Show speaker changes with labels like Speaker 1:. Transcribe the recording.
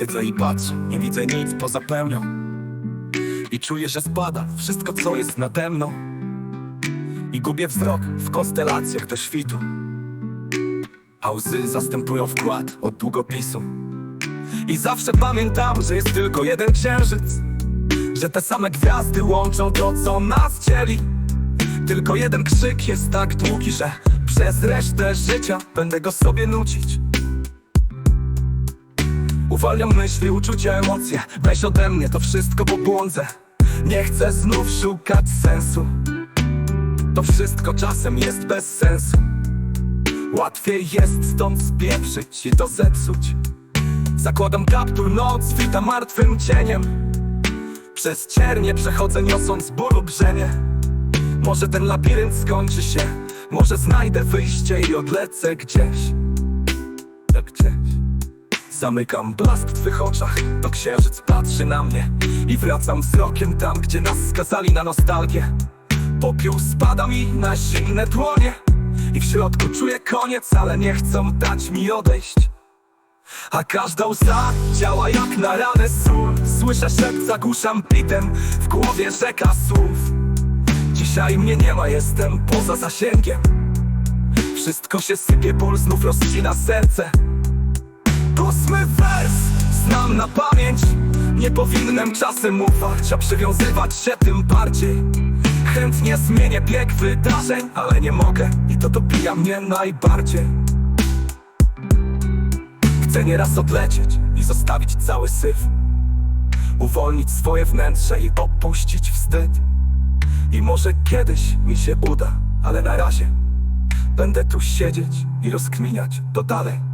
Speaker 1: Siedzę i patrzę, nie widzę nic poza pełnią. I czuję, że spada wszystko co jest nade mną. I gubię wzrok w konstelacjach do świtu. A łzy zastępują wkład od długopisu. I zawsze pamiętam, że jest tylko jeden księżyc. Że te same gwiazdy łączą to, co nas dzieli. Tylko jeden krzyk jest tak długi, że przez resztę życia będę go sobie nucić Uwalniam myśli, uczucia, emocje. Weź ode mnie to wszystko, bo błądzę. Nie chcę znów szukać sensu. To wszystko czasem jest bez sensu. Łatwiej jest stąd spieprzyć i to zepsuć. Zakładam kaptur, noc wita martwym cieniem. Przez ciernie przechodzę niosąc bólu brzemię Może ten labirynt skończy się. Może znajdę wyjście i odlecę gdzieś. Tak gdzieś Zamykam blask w twych oczach. To księżyc patrzy na mnie I wracam wzrokiem tam, gdzie nas skazali na nostalgię. Popiół spada mi na zimne dłonie I w środku czuję koniec, ale nie chcą dać mi odejść. A każda łza działa jak na ranę sól. Słyszę szept, zagłuszam bitem W głowie rzeka słów. Dzisiaj mnie nie ma, jestem poza zasięgiem. Wszystko się sypie, ból znów rozcina serce Ósmy wers znam na pamięć. Nie powinienem czasem ufać, a przywiązywać się tym bardziej. Chętnie zmienię bieg wydarzeń, ale nie mogę I to dobija mnie najbardziej. Chcę nieraz odlecieć i zostawić cały syf. Uwolnić swoje wnętrze i opuścić wstyd. I może kiedyś mi się uda, ale na razie Będę tu siedzieć i rozkminiać to dalej